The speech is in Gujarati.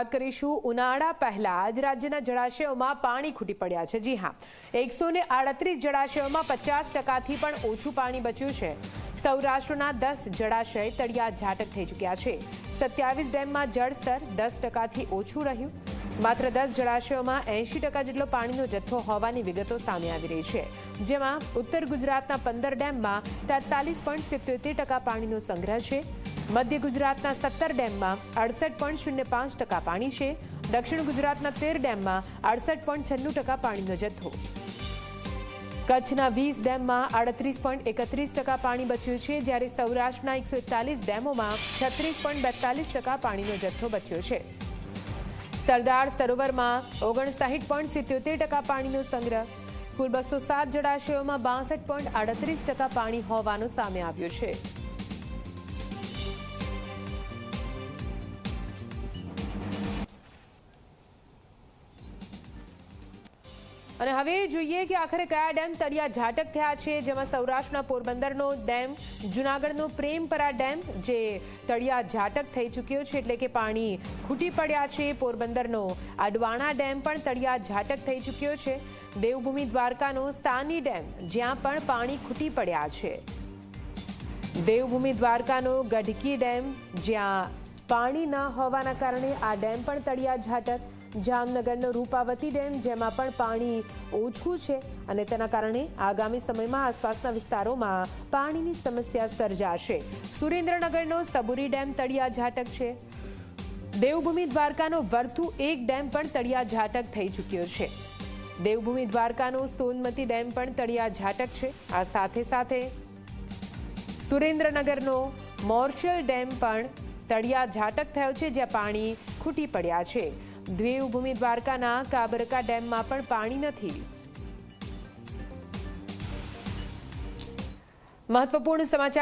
વાત કરીશું ઉનાળા પહેલા. જ રાજ્યના જળાશયોમાં પાણી ખૂટી પડ્યા છે. જી હા. એકસો ને આડત્રીસ જળાશયોમાં પચાસ ટકાથી પણ ઓછું પાણી બચ્યું છે. સૌરાષ્ટ્રના દસ જળાશય તળિયા ઝાટક થઈ ચૂક્યા છે. સત્યાવીસ ડેમમાં જળસ્તર દસ ટકાથી ઓછું રહ્યું. માત્ર દસ જળાશયોમાં એંશી ટકા જેટલો પાણીનો જથ્થો હોવાની વિગતો સામે આવી રહી છે. જેમાં ઉત્તર ગુજરાતના પંદર ડેમમાં તેતાલીસ પોઈન્ટ સિત્યોતેર ટકા પાણીનો સંગ્રહ છે. મધ્ય ગુજરાતના સત્તર ડેમમાં અડસઠ પોઈન્ટ શૂન્ય પાંચ ટકા પાણી છે. દક્ષિણ ગુજરાતના તેર ડેમમાં અડસઠ પોઈન્ટ છન્નું ટકા પાણીનો જથ્થો. કચ્છના વીસ ડેમમાં આડત્રીસ પોઈન્ટ એકત્રીસ ટકા પાણી બચ્યું છે, જ્યારે સૌરાષ્ટ્રના એકસો એકતાલીસ ડેમોમાં છત્રીસ પોઈન્ટ બેતાલીસ ટકા પાણીનો જથ્થો બચ્યો છે. સરદાર સરોવરમાં ઓગણસાઠ પોઈન્ટ સિત્યોતેર ટકા પાણીનો સંગ્રહ. કુલ બસો સાત જળાશયોમાં બાસઠ પોઈન્ટ આડત્રીસ ટકા પાણી હોવાનું સામે આવ્યું છે. અને હવે જોઈએ કે આખરે કયા ડેમ તળિયા ઝાટક થયા છે, જેમાં સૌરાષ્ટ્રના પોરબંદરનો ડેમ, જુનાગઢનો પ્રેમપરા ડેમ, જે તળિયા ઝાટક થઈ ચૂક્યો છે એટલે કે પાણી ખૂટી પડ્યા છે. પોરબંદરનો અડવાણા ડેમ પણ તળિયા ઝાટક થઈ ચૂક્યો છે. દેવભૂમિ દ્વારકાનો સ્થાની ડેમ, જ્યાં પણ પાણી ખૂટી પડ્યા છે. દેવભૂમિ દ્વારકાનો ગઢકી ડેમ, જ્યાં પાણી ન હોવાના કારણે આ ડેમ પણ તળિયા ઝાટક જામનગરનો રૂપાવતી ડેમ, જેમાં પણ પાણી ઓછું છે અને તેના કારણે આગામી સમયમાં આસપાસના વિસ્તારોમાં પાણીની સમસ્યા સર્જાશે. સુરેન્દ્રનગરનો સબુરી ડેમ તળિયા ઝાટક છે. દેવભૂમિ દ્વારકાનો વર્થુ એક ડેમ પણ તળિયા ઝાટક થઈ ચૂક્યો છે. દેવભૂમિ દ્વારકાનો સોનમતી ડેમ પણ તળિયા ઝાટક છે. આ સાથે સાથે સુરેન્દ્રનગરનો મોર્શલ ડેમ પણ તળિયા ઝાટક થયો છે, જ્યાં પાણી ખૂટી પડ્યા છે. દેવભૂમિ દ્વારકાના કાબરકા ડેમમાં પણ પાણી નથી. મહત્વપૂર્ણ સમાચાર